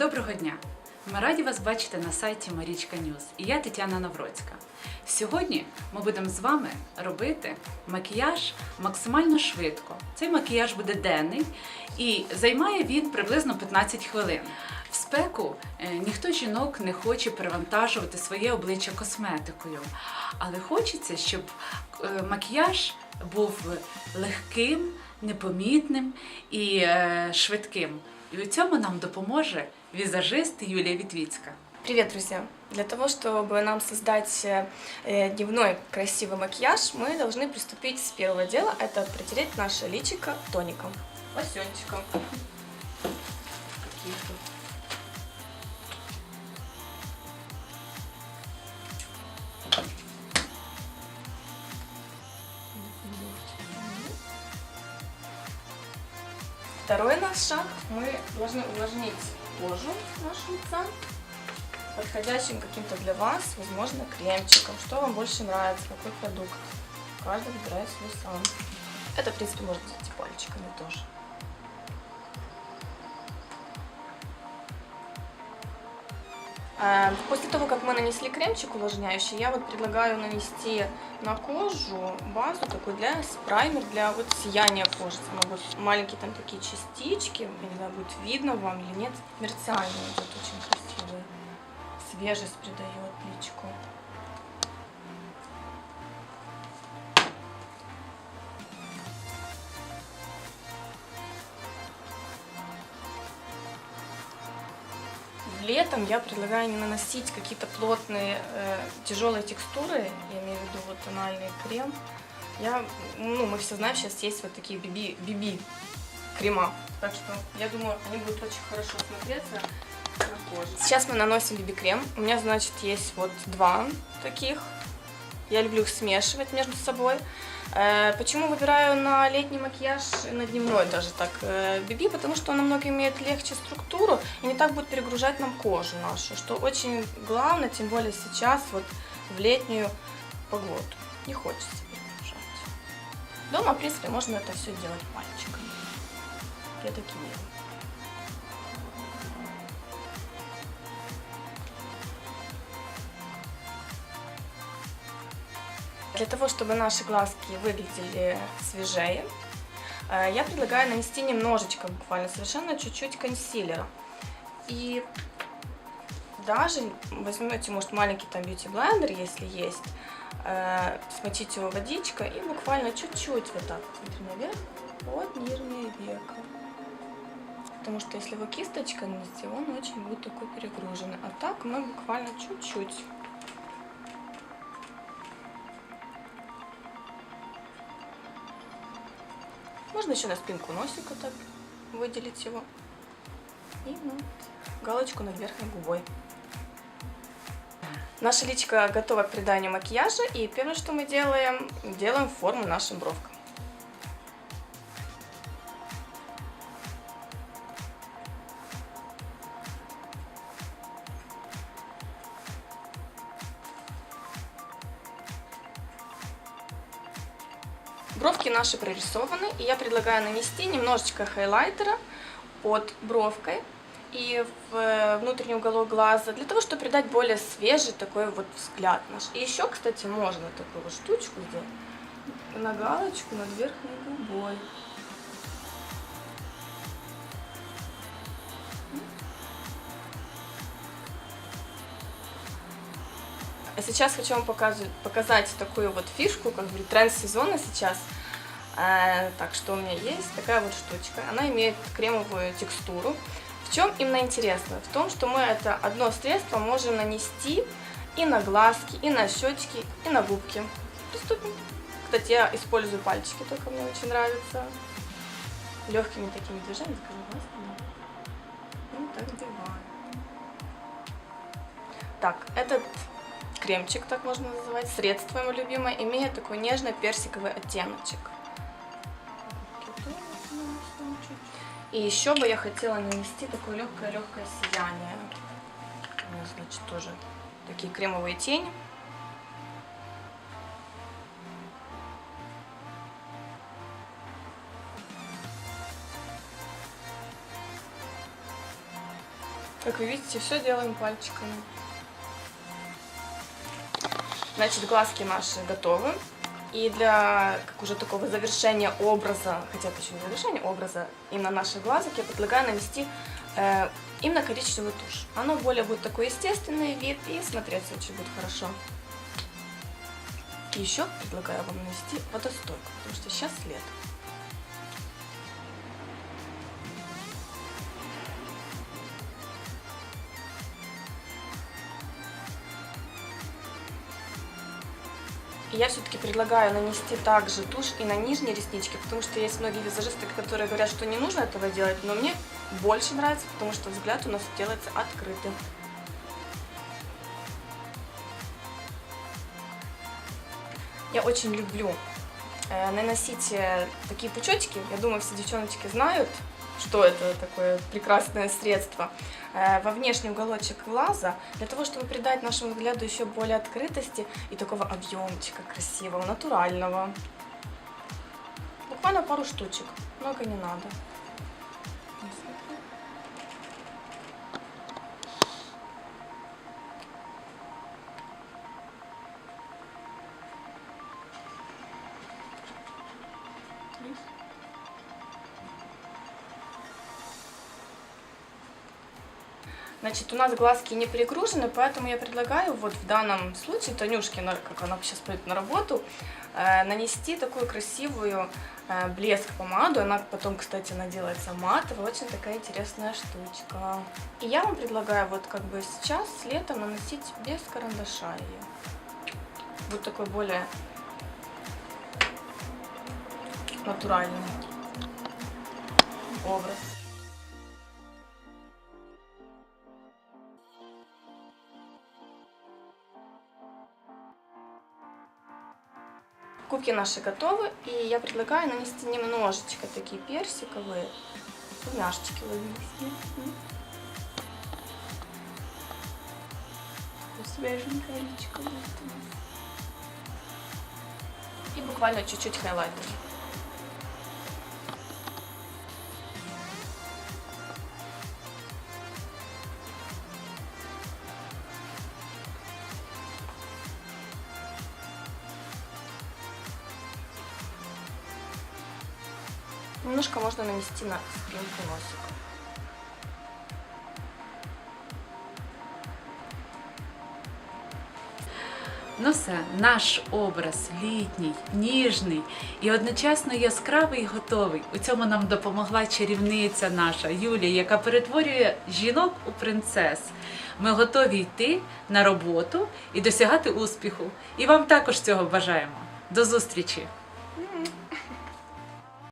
Доброго дня! Ми раді вас бачити на сайті Марічка Ньюз. І я Тетяна Навроцька. Сьогодні ми будемо з вами робити макіяж максимально швидко. Цей макіяж буде денний і займає він приблизно 15 хвилин. В спеку е, ніхто жінок не хоче перевантажувати своє обличчя косметикою, але хочеться, щоб е, макіяж був легким, непомітним і е, швидким. І у цьому нам допоможе візажист Юлія Вітвіцька. Привет, друзья! Для того, чтобы нам создать э, дневной красивый макияж, мы должны приступить с первого дела. Это протереть наше личико тоником. Лосьончиком. Каких-то. Второй наш шаг. Мы должны увлажнить кожу нашего лица подходящим каким-то для вас, возможно, кремчиком. Что вам больше нравится, какой продукт. Каждый выбирает свой сам. Это, в принципе, можно сделать и пальчиками тоже. После того, как мы нанесли кремчик увлажняющий, я вот предлагаю нанести на кожу базу такой для праймер для вот сияния кожи. Она будет маленькие там такие частички, я не знаю, будет видно вам или нет. Мерцание идет очень красивое. Свежесть придает личику. Летом я предлагаю не наносить какие-то плотные, э, тяжелые текстуры, я имею в виду вот тональный крем. Я, ну, мы все знаем, сейчас есть вот такие биби, биби крема. Так что я думаю, они будут очень хорошо смотреться на коже. Сейчас мы наносим биби-крем. У меня, значит, есть вот два таких. Я люблю их смешивать между собой. Э, Почему выбираю на летний макияж, и на дневной даже так э, биби? Потому что он намного имеет легче структуру и не так будет перегружать нам кожу нашу, что очень главное, тем более сейчас, вот в летнюю погоду. Не хочется перегружать. Дома, в принципе, можно это все делать пальчиками. Я так и делаю. Для того, чтобы наши глазки выглядели свежее, э, я предлагаю нанести немножечко, буквально совершенно чуть-чуть консилера. И даже возьмете, может, маленький там бьюти-блендер, если есть, э, смочите его водичкой и буквально чуть-чуть вот так вот смотри, наверх под нижнее веко. Потому что если его кисточкой нанести, он очень будет такой перегруженный. А так мы буквально чуть-чуть. Можно еще на спинку носика так выделить его. И вот галочку над верхней губой. Наша личико готова к приданию макияжа. И первое, что мы делаем, делаем форму нашим бровкам. Бровки наши прорисованы, и я предлагаю нанести немножечко хайлайтера под бровкой и в э, внутренний уголок глаза, для того, чтобы придать более свежий такой вот взгляд наш. И еще, кстати, можно такую вот штучку сделать на галочку над верхней губой. А сейчас хочу вам показать, показать такую вот фишку, как бы тренд сезона сейчас. Э, так, что у меня есть такая вот штучка. Она имеет кремовую текстуру. В чем именно интересно? В том, что мы это одно средство можем нанести и на глазки, и на щечки, и на губки. Приступим. Кстати, я использую пальчики, только мне очень нравится. Легкими такими движениями. закрываю. Ну, так вбиваю. Так, этот кремчик, так можно называть, средство мое любимое, имеет такой нежно-персиковый оттеночек. И еще бы я хотела нанести такое легкое-легкое сияние. У меня, значит, тоже такие кремовые тени. Как вы видите, все делаем пальчиками. Значит, глазки наши готовы. И для как уже такого завершения образа, хотя это еще не завершение образа, именно наших глазок, я предлагаю нанести э, именно коричневую тушь. Оно более будет такой естественный вид и смотреться очень будет хорошо. И еще предлагаю вам нанести водостойку, потому что сейчас лето. И я все-таки предлагаю нанести также тушь и на нижние реснички, потому что есть многие визажисты, которые говорят, что не нужно этого делать, но мне больше нравится, потому что взгляд у нас делается открытым. Я очень люблю э, наносить э, такие пучочки. Я думаю, все девчоночки знают, что это такое прекрасное средство. Э, во внешний уголочек глаза, для того, чтобы придать нашему взгляду еще более открытости и такого объемчика красивого, натурального. Буквально пару штучек, много не надо. Значит, у нас глазки не перегружены, поэтому я предлагаю вот в данном случае Танюшке, на- как она сейчас пойдет на работу, э, нанести такую красивую э, блеск помаду. Она потом, кстати, она делается матовой, очень такая интересная штучка. И я вам предлагаю вот как бы сейчас, летом, наносить без карандаша ее. Вот такой более натуральный образ. Кубки наши готовы, и я предлагаю нанести немножечко такие персиковые румяшечки ловить. Свеженькая нас. И буквально чуть-чуть хайлайтер. Немножко можно нанести на спинку носика. Ну все, наш образ літній, ніжний і одночасно яскравий і готовий. У цьому нам допомогла чарівниця наша Юлія, яка перетворює жінок у принцес. Ми готові йти на роботу і досягати успіху. І вам також цього бажаємо. До зустрічі!